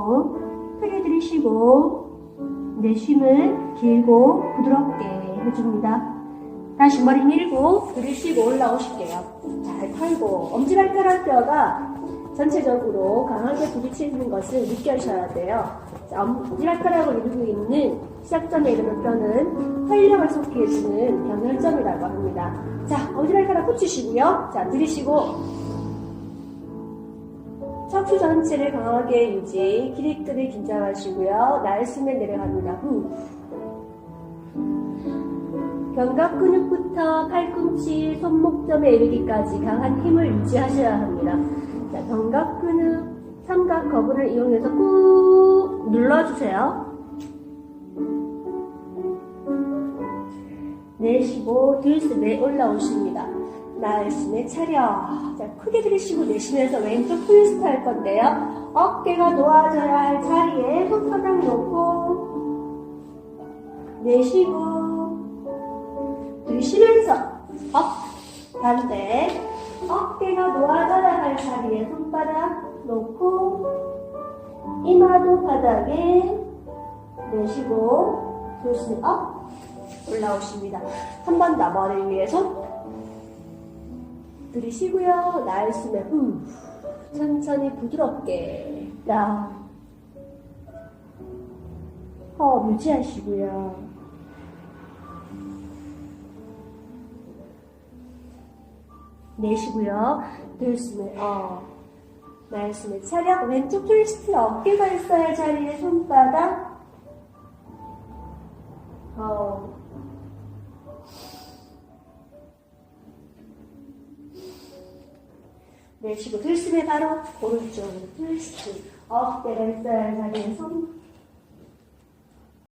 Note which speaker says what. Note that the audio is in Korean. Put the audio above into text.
Speaker 1: 호흡 크게 들이쉬고 내쉼을 길고 부드럽게 해줍니다. 다시 머리 밀고 들이쉬고 올라오실게요. 잘 털고 엄지발가락 뼈가 전체적으로 강하게 부딪히는 것을 느껴셔야 돼요. 자, 엄지발가락을 이루고 있는 시작점에 이르는 뼈는 활력을 솟게해주는 병렬점이라고 합니다. 자, 엄지발가락 붙이시고요. 자, 들이쉬고 척추 전체를 강하게 유지, 기립근을 긴장하시고요. 날숨에 내려갑니다. 후. 견갑 근육부터 팔꿈치, 손목점에 이르기까지 강한 힘을 유지하셔야 합니다. 자, 견갑 근육, 삼각 거부를 이용해서 꾹 눌러주세요. 내쉬고 들숨에 올라오십니다. 날숨에 차려. 자, 크게 들이쉬고 내쉬면서 왼쪽 트위스트 할 건데요. 어깨가 놓아져야 할 자리에 손바닥 놓고 내쉬고 들이쉬면서 업 반대 어깨가 놓아져야 할 자리에 손바닥 놓고 이마도 바닥에 내쉬고 들숨 업 올라오십니다. 한 번 더 머리 위에 손 들이쉬고요. 날 숨에 후 천천히 부드럽게 다운 호흡 유지하시고요. 내쉬고요. 들숨에 어 날숨에 차려 왼쪽 트위스트 어깨가 있어야 할 자리에 손바닥 내쉬고 들숨에 바로 오른쪽으로 있어야 할 자리에 손